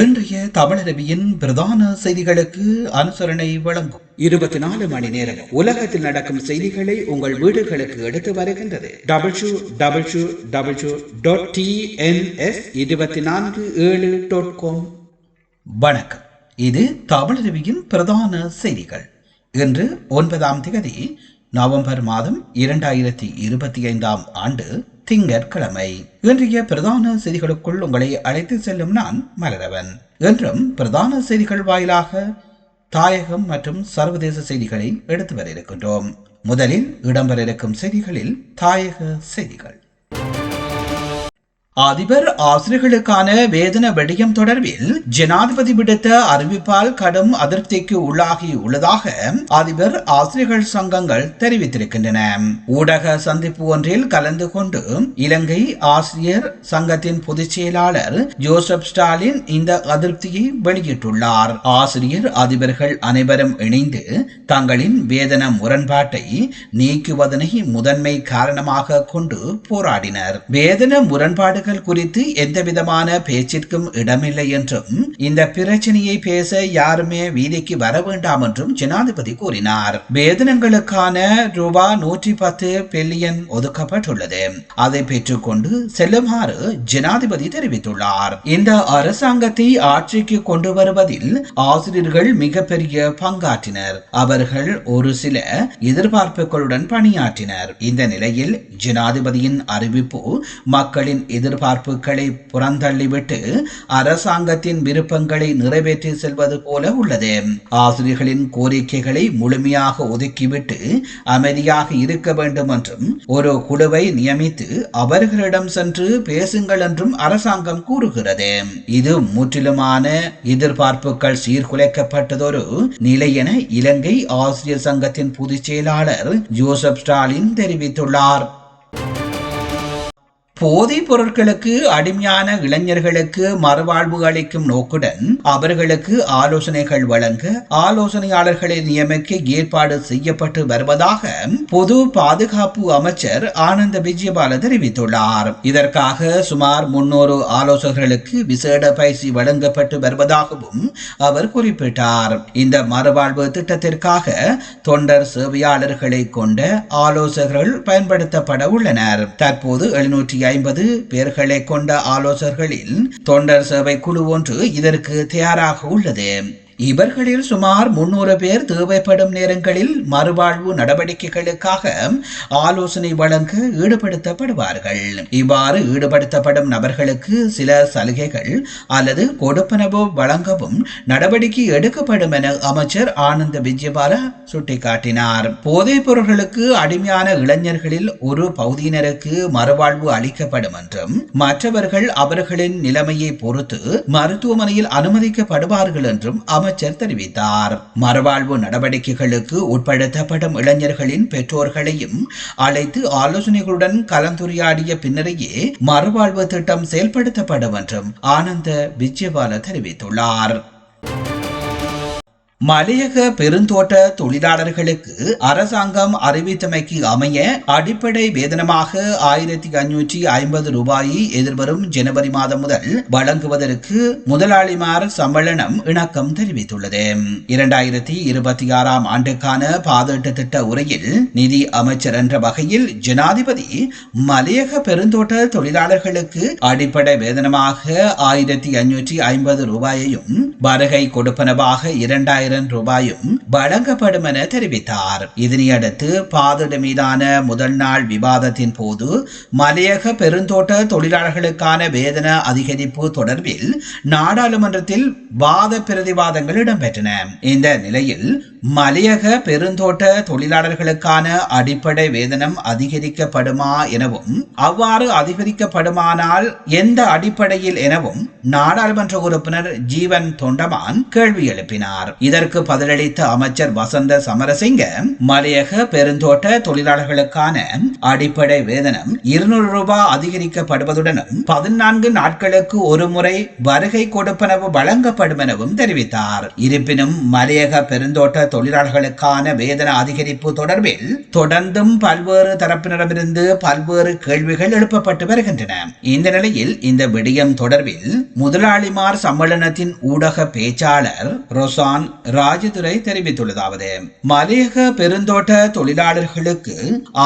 இன்றைய தமிழரபியின் பிரதான செய்திகளுக்கு அனுசரணை வழங்கும். இருபத்தி நாலு மணி நேரம் உலகத்தில் நடக்கும் செய்திகளை உங்கள் வீடுகளுக்கு எடுத்து வருகின்றது. W W W dot TNS இருபத்தி நான்கு ஏழு டாட் காம் வணக்கம். இது தமிழரபியின் பிரதான செய்திகள். இன்று ஒன்பதாம் தேதி நவம்பர் மாதம் இரண்டாயிரத்தி இருபத்தி ஐந்தாம் ஆண்டு திங்கட்கிழமை. இன்றைய பிரதான செய்திகளுக்குள் உங்களை அழைத்து செல்லும் நான் மலரவன். என்றும் பிரதான செய்திகள் வாயிலாக தாயகம் மற்றும் சர்வதேச செய்திகளை எடுத்து வர இருக்கின்றோம். முதலில் இடம்பெற இருக்கும் செய்திகளில் தாயக செய்திகள். அதிபர் ஆசிரியர்களுக்கான வேதன விடயம் தொடர்பில் ஜனாதிபதி விடுத்த அறிவிப்பால் கடும் அதிருப்திக்கு உள்ளாகி உள்ளதாக அதிபர் ஆசிரியர்கள் சங்கங்கள் தெரிவித்திருக்கின்றன. ஊடக சந்திப்பு ஒன்றில் கலந்து கொண்டு இலங்கை ஆசிரியர் சங்கத்தின் பொதுச் செயலாளர் ஜோசப் ஸ்டாலின் இந்த அதிருப்தியை வெளியிட்டுள்ளார். ஆசிரியர் அதிபர்கள் அனைவரும் இணைந்து தங்களின் வேதன முரண்பாட்டை நீக்குவதனை முதன்மை காரணமாக கொண்டு போராடினர். வேதன முரண்பாடுகள் குறித்து எந்தவிதமான பேச்சிற்கும் இடமில்லை என்றும் இந்த பிரச்சனையை பேச யாருமே வீதிக்கு வர வேண்டாம் என்றும் ஜனாதிபதி கூறினார். வேதனங்களுக்கான ரூபா நூற்றி பத்து பில்லியன் ஒதுக்கப்பட்டுள்ளது. அதை பெற்றுக்கொண்டு செல்லுமாறு ஜனாதிபதி தெரிவித்துள்ளார். இந்த அரசாங்கத்தை ஆட்சிக்கு கொண்டு வருவதில் ஆசிரியர்கள் மிகப்பெரிய பங்காற்றினர். அவர்கள் ஒரு சில எதிர்பார்ப்புகளுடன் பணியாற்றினர். இந்த நிலையில் ஜனாதிபதியின் அறிவிப்பு மக்களின் எதிர்பார்ப்புகளை புறந்தள்ளிவிட்டு அரசாங்கத்தின் விருப்பங்களை நிறைவேற்றி செல்வது போல உள்ளது. ஆசிரியர்களின் கோரிக்கைகளை முழுமையாக ஒதுக்கிவிட்டு அமைதியாக இருக்க வேண்டும் என்றும் ஒரு குழுவை நியமித்து அவர்களிடம் சென்று பேசுங்கள் என்றும் அரசாங்கம் கூறுகிறது. இது முற்றிலுமான எதிர்பார்ப்புகள் சீர்குலைக்கப்பட்டதொரு நிலை என இலங்கை ஆசிரியர் சங்கத்தின் பொதுச் செயலாளர் ஜோசப் ஸ்டாலின் தெரிவித்துள்ளார். போதைப் பொருட்களுக்கு அடிமையான இளைஞர்களுக்கு மறுவாழ்வு அளிக்கும் நோக்குடன் அவர்களுக்கு ஆலோசனைகள் வழங்க ஆலோசனையாளர்களை நியமிக்க ஏற்பாடு செய்யப்பட்டு வருவதாக பொது பாதுகாப்பு அமைச்சர் ஆனந்த விஜயபால தெரிவித்துள்ளார். இதற்காக சுமார் முன்னூறு ஆலோசகர்களுக்கு விசேட பயிற்சி வழங்கப்பட்டு வருவதாகவும் அவர் குறிப்பிட்டார். இந்த மறுவாழ்வு திட்டத்திற்காக தொண்டர் சேவையாளர்களை கொண்ட ஆலோசகர்கள் பயன்படுத்தப்பட உள்ளனர். தற்போது எழுநூற்றி ஐம்பது பேர்களை கொண்ட ஆலோசகர்களில் தொண்டர் சேவை குழு ஒன்று இதற்கு தயாராக உள்ளது. இவர்களில் சுமார் முன்னூறு பேர் தேவைப்படும் நேரங்களில் மறுவாழ்வு நடவடிக்கைகளுக்காக ஆலோசனை வழங்க ஈடுபடுத்தப்படுவார்கள். இவ்வாறு ஈடுபடுத்தப்படும் நபர்களுக்கு சில சலுகைகள் அல்லது கொடுப்பனவு வழங்கவும் நடவடிக்கை எடுக்கப்படும் என அமைச்சர் ஆனந்த விஜயபால சுட்டிக்காட்டினார். போதைப் பொருள்களுக்கு அடிமையான இளைஞர்களில் ஒரு பகுதியினருக்கு மறுவாழ்வு அளிக்கப்படும் என்றும் மற்றவர்கள் அவர்களின் நிலைமையை பொறுத்து மருத்துவமனையில் அனுமதிக்கப்படுவார்கள் என்றும் அமைச்சர் அமைச்சர் தெரிவித்தார். மறுவாழ்வு நடவடிக்கைகளுக்கு உட்படுத்தப்படும் இளைஞர்களின் பெற்றோர்களையும் அழைத்து ஆலோசனைகளுடன் கலந்துரையாடிய பின்னரையே மறுவாழ்வு திட்டம் செயல்படுத்தப்படும் என்றும் ஆனந்த விஜயபால தெரிவித்துள்ளார். மலையக பெருந்தோட்ட தொழிலாளர்களுக்கு அரசாங்கம் அறிவித்தமைக்கு அமைய அடிப்படை வேதனமாக ஆயிரத்தி அஞ்சூற்றி ஐம்பது ரூபாயை எதிர்வரும் ஜனவரி மாதம் முதல் வழங்குவதற்கு முதலாளிமார் சம்மேளனம் இணக்கம் தெரிவித்துள்ளது. இரண்டாயிரத்தி இருபத்தி ஆறாம் ஆண்டுக்கான பாதீட்டு திட்ட உரையில் நிதி அமைச்சர் என்ற வகையில் ஜனாதிபதி மலையக பெருந்தோட்ட தொழிலாளர்களுக்கு அடிப்படை வேதனமாக ஆயிரத்தி அஞ்சூற்றி ஐம்பது ரூபாயையும் வருகை கொடுப்பனவாக இரண்டாயிரம் ஆயிரம் ரூபாயும் வழங்கப்படும் என தெரிவித்தார். இதனையடுத்து பாதுட மீதான முதல் நாள் விவாதத்தின் போது மலையக பெருந்தோட்ட தொழிலாளர்களுக்கான வேதன அதிகரிப்பு தொடர்பில் நாடாளுமன்றத்தில் வாத பிரதிவாதங்கள் இடம்பெற்றன. இந்த நிலையில் மலையக பெருந்தோட்ட தொழிலாளர்களுக்கான அடிப்படை வேதனம் அதிகரிக்கப்படுமா எனவும் அவ்வாறு அதிகரிக்கப்படுமானால் எந்த அடிப்படையில் எனவும் நாடாளுமன்ற உறுப்பினர் ஜீவன் தொண்டமான் கேள்வி எழுப்பினார். இதற்கு பதிலளித்த அமைச்சர் வசந்த சமரசிங்க மலையக பெருந்தோட்ட தொழிலாளர்களுக்கான அடிப்படை வேதனம் இருநூறு ரூபாய் அதிகரிக்கப்படுவதுடனும் பதினான்கு நாட்களுக்கு ஒரு முறை வருகை கொடுப்பனவு வழங்கப்படும் எனவும் தெரிவித்தார். இருப்பினும் மலையக பெருந்தோட்ட தொழிலாளர்களுக்கான வேதன அதிகரிப்பு தொடர்பில் தொடர்ந்தும் பல்வேறு தரப்பினரிடமிருந்து பல்வேறு கேள்விகள் எழுப்பப்பட்டு வருகின்றன. இந்த நிலையில் இந்த விடயம் தொடர்பில் முதலாளிமார் சம்மேளனத்தின் ஊடக பேச்சாளர் ரொசான் ராஜதுரை தெரிவித்துள்ளதாவது மலையக பெருந்தோட்ட தொழிலாளர்களுக்கு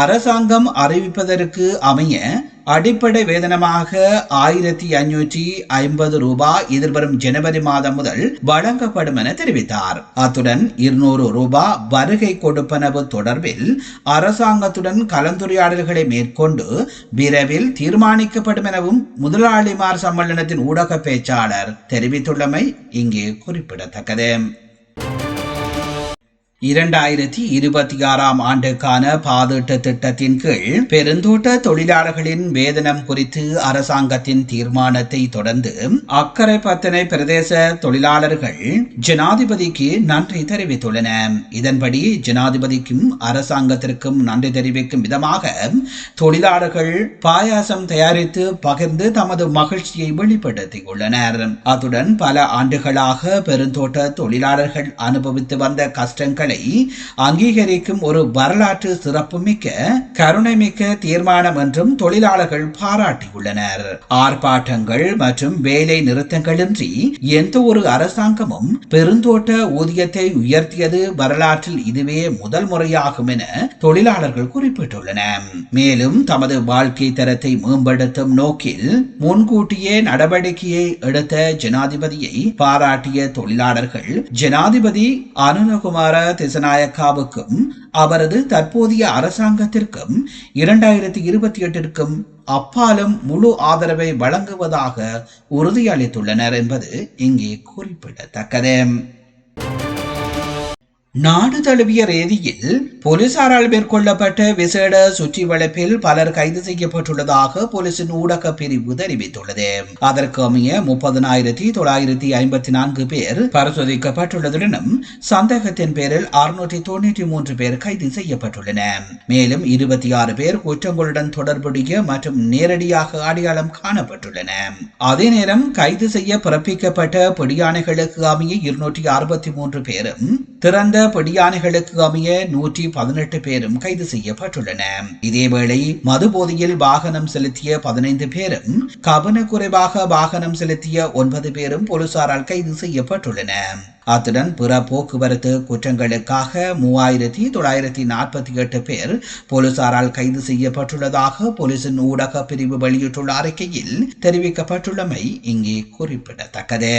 அரசாங்கம் அறிவிப்பதற்கு அமைய அடிப்படை வேதனமாக ஆயிரத்தி அஞ்சூற்றி ஐம்பது ரூபாய் எதிர்வரும் ஜனவரி மாதம் முதல் வழங்கப்படும் என தெரிவித்தார். அத்துடன் இருநூறு ரூபாய் வருகை கொடுப்பனவு தொடர்பில் அரசாங்கத்துடன் கலந்துரையாடல்களை மேற்கொண்டு விரைவில் தீர்மானிக்கப்படும் எனவும் முதலாளிமார் சம்மேளனத்தின் ஊடக பேச்சாளர் தெரிவித்துள்ளமை இங்கே குறிப்பிடத்தக்கது. இரண்டாயிரத்தி இருபத்தி ஆறாம் ஆண்டுக்கான பாதீட்டு திட்டத்தின் கீழ் பெருந்தோட்ட தொழிலாளர்களின் வேதனம் குறித்து அரசாங்கத்தின் தீர்மானத்தை தொடர்ந்து அக்கரை பத்தனை பிரதேச தொழிலாளர்கள் ஜனாதிபதிக்கு நன்றி தெரிவித்துள்ளன. இதன்படி ஜனாதிபதிக்கும் அரசாங்கத்திற்கும் நன்றி தெரிவிக்கும் விதமாக தொழிலாளர்கள் பாயாசம் தயாரித்து பகிர்ந்து தமது மகிழ்ச்சியை வெளிப்படுத்தியுள்ளனர். அத்துடன் பல ஆண்டுகளாக பெருந்தோட்ட தொழிலாளர்கள் அனுபவித்து வந்த கஷ்டங்களை அங்கீகரிக்கும் ஒரு வரலாற்று சிறப்புமிக்க கருணைமிக்க தீர்மானம் என்றும் தொழிலாளர்கள் பாராட்டியுள்ளனர். ஆர்ப்பாட்டங்கள் மற்றும் வேலை நிறுத்தங்களின்றி எந்த ஒரு அரசாங்கமும் பெருந்தோட்ட ஊதியத்தை உயர்த்தியது வரலாற்றில் இதுவே முதல் முறையாகும் என தொழிலாளர்கள் குறிப்பிட்டுள்ளனர் மேலும் தமது வாழ்க்கை தரத்தை மேம்படுத்தும் நோக்கில் முன்கூட்டியே நடவடிக்கையை எடுத்த ஜனாதிபதியை பாராட்டிய தொழிலாளர்கள் ஜனாதிபதி அனுரகுமார திசநாயக்காவுக்கும் அவரது தற்போதைய அரசாங்கத்திற்கும் இரண்டாயிரத்தி இருபத்தி எட்டிற்கும் அப்பாலும் முழு ஆதரவை வழங்குவதாக உறுதியளித்துள்ளனர் என்பது இங்கே குறிப்பிடத்தக்கது. நாடு தழுவிய ரீதியில் போலீசாரால் மேற்கொள்ளப்பட்ட விசேட சுற்றி வளைப்பில் பலர் கைது செய்யப்பட்டுள்ளதாக போலீசின் ஊடக பிரிவு தெரிவித்துள்ளது. அதற்கு அமைய முப்பதனாயிரத்தி தொள்ளாயிரத்தி ஐம்பத்தி நான்கு பேர் பரிசோதிக்கப்பட்டுள்ளதுடனும் சந்தேகத்தின் பேரில் அறுநூற்றி தொண்ணூற்றி மூன்று பேர் கைது செய்யப்பட்டுள்ளனர். மேலும் இருபத்தி ஆறு பேர் குற்றங்களுடன் தொடர்புடைய மற்றும் நேரடியாக அடையாளம் காணப்பட்டுள்ளன. அதே நேரம் கைது செய்ய பிறப்பிக்கப்பட்ட பிடியானைகளுக்கு அமைய இருநூற்றி அறுபத்தி மூன்று பேரும் திறந்த பிடியானைகளுக்கு அமைய நூற்றி பதினெட்டு பேரும் கைது செய்யப்பட்டுள்ளன. இதேவேளை மது போதையில் வாகனம் செலுத்திய பதினைந்து பேரும் கவனக்குறைவாக வாகனம் செலுத்திய ஒன்பது பேரும் போலீசாரால் கைது செய்யப்பட்டுள்ளன. அத்துடன் பிற போக்குவரத்து குற்றங்களுக்காக மூவாயிரத்தி தொள்ளாயிரத்தி நாற்பத்தி எட்டு பேர் போலீசாரால் கைது செய்யப்பட்டுள்ளதாக போலீசின் ஊடக பிரிவு வெளியிட்டுள்ள அறிக்கையில் தெரிவிக்கப்பட்டுள்ளமை இங்கே குறிப்பிடத்தக்கது.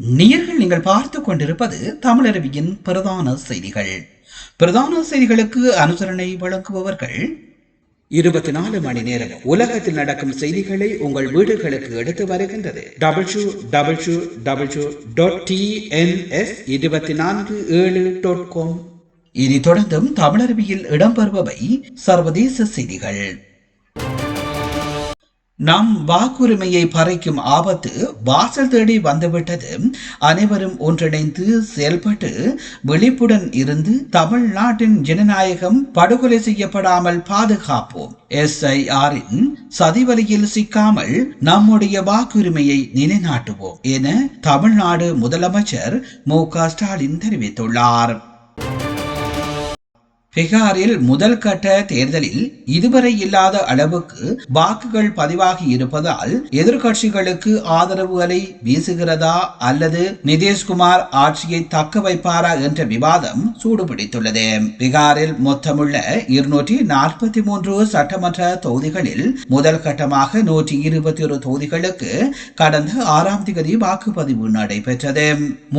நீர்கள் நீங்கள் பார்த்து கொண்டிருப்பது தமிழருவியின் பிரதான செய்திகள். பிரதான செய்திகளுக்கு அனுசரணை வழங்குபவர்கள் இருபத்தி நாலு மணி நேரம் உலகத்தில் நடக்கும் செய்திகளை உங்கள் வீடுகளுக்கு எடுத்து வருகின்றது. W W W dot TNS இருபத்தி நான்கு ஏழு டாட் காம் இனி தொடர்ந்தும் தமிழருவியில் இடம்பெறுபவை சர்வதேச செய்திகள். நம் வாக்குரிமையை பறிக்கும் ஆபத்து வாசல் தேடி வந்துவிட்டது. அனைவரும் ஒன்றிணைந்து செயல்பட்டு விழிப்புடன் இருந்து தமிழ்நாட்டின் ஜனநாயகம் படுகொலை செய்யப்படாமல் பாதுகாப்போம். எஸ்ஐஆரின் சதிவலியில் சிக்காமல் நம்முடைய வாக்குரிமையை நிலைநாட்டுவோம் என தமிழ்நாடு முதலமைச்சர் மு க ஸ்டாலின் தெரிவித்துள்ளார். பீகாரில் முதல் கட்ட தேர்தலில் இதுவரை இல்லாத அளவுக்கு வாக்குகள் பதிவாகி இருப்பதால் எதிர்கட்சிகளுக்கு ஆதரவுகளை வீசுகிறதா அல்லது நிதிஷ்குமார் ஆட்சியை தக்க வைப்பாரா என்ற விவாதம் சூடுபிடித்துள்ளது. பீகாரில் மொத்தமுள்ள இருநூற்றி நாற்பத்தி மூன்று சட்டமன்ற தொகுதிகளில் முதல் கட்டமாக நூற்றி இருபத்தி ஒரு தொகுதிகளுக்கு கடந்த ஆறாம் தேதி வாக்குப்பதிவு நடைபெற்றது.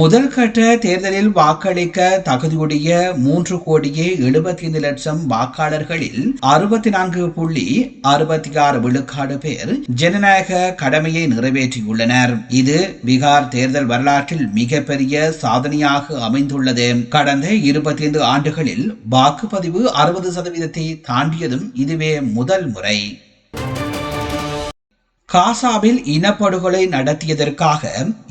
முதல் கட்ட தேர்தலில் வாக்களிக்க தகுதியுடைய மூன்று கோடியே எழுபத்தி ஐந்து லட்சம் வாக்காளர்களில் அறுபத்தி நான்கு புள்ளி அறுபத்தி ஆறு விழுக்காடு பேர் ஜனநாயக கடமையை நிறைவேற்றியுள்ளனர். இது பீகார் தேர்தல் வரலாற்றில் மிகப்பெரிய சாதனையாக அமைந்துள்ளது. கடந்த இருபத்தி ஐந்து ஆண்டுகளில் வாக்குப்பதிவு அறுபது சதவீதத்தை தாண்டியதும் இதுவே முதல் முறை. காசாவில் இனப்படுகொலை நடத்தியதற்காக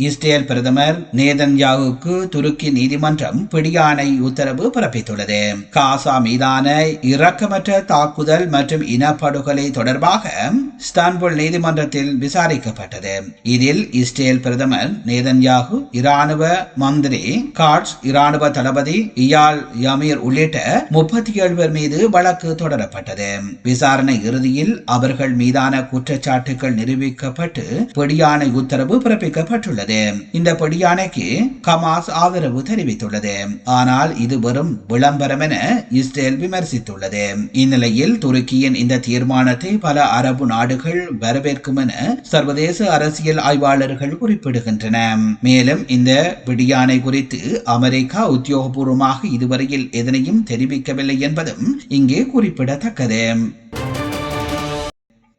இஸ்ரேல் பிரதமர் நேதன்யாவுக்கு துருக்கி நீதிமன்றம் பிடியாணை உத்தரவு பிறப்பித்துள்ளது. காசா மீதான இரக்கமற்ற தாக்குதல் மற்றும் இனப்படுகொலை தொடர்பாக ஸ்தான்புல் நீதிமன்றத்தில் விசாரிக்கப்பட்டது. இதில் இஸ்ரேல் பிரதமர் நேதன்யாகு இராணுவ மந்திரி காட்ஸ் இராணுவ தளபதி இயால் யமீர் உள்ளிட்ட முப்பத்தி ஏழு பேர் மீது வழக்கு தொடரப்பட்டது. விசாரணை இறுதியில் அவர்கள் மீதான குற்றச்சாட்டுகள் தெரிவிக்கப்பட்டு பிடியாணை உத்தரவு பிறப்பிக்கப்பட்டுள்ளது. இந்த பிடியாணைக்கு கமாஸ் ஆதரவு தெரிவித்துள்ளது. ஆனால் இது வெறும் விளம்பரம் என இஸ்ரேல் விமர்சித்துள்ளது. இந்நிலையில் துருக்கியின் இந்த தீர்மானத்தை பல அரபு நாடுகள் வரவேற்கும் என சர்வதேச அரசியல் ஆய்வாளர்கள் குறிப்பிடுகின்றன. மேலும் இந்த பிடியானை குறித்து அமெரிக்கா உத்தியோகபூர்வமாக இதுவரையில் எதனையும் தெரிவிக்கவில்லை என்பதும் இங்கே குறிப்பிடத்தக்கது.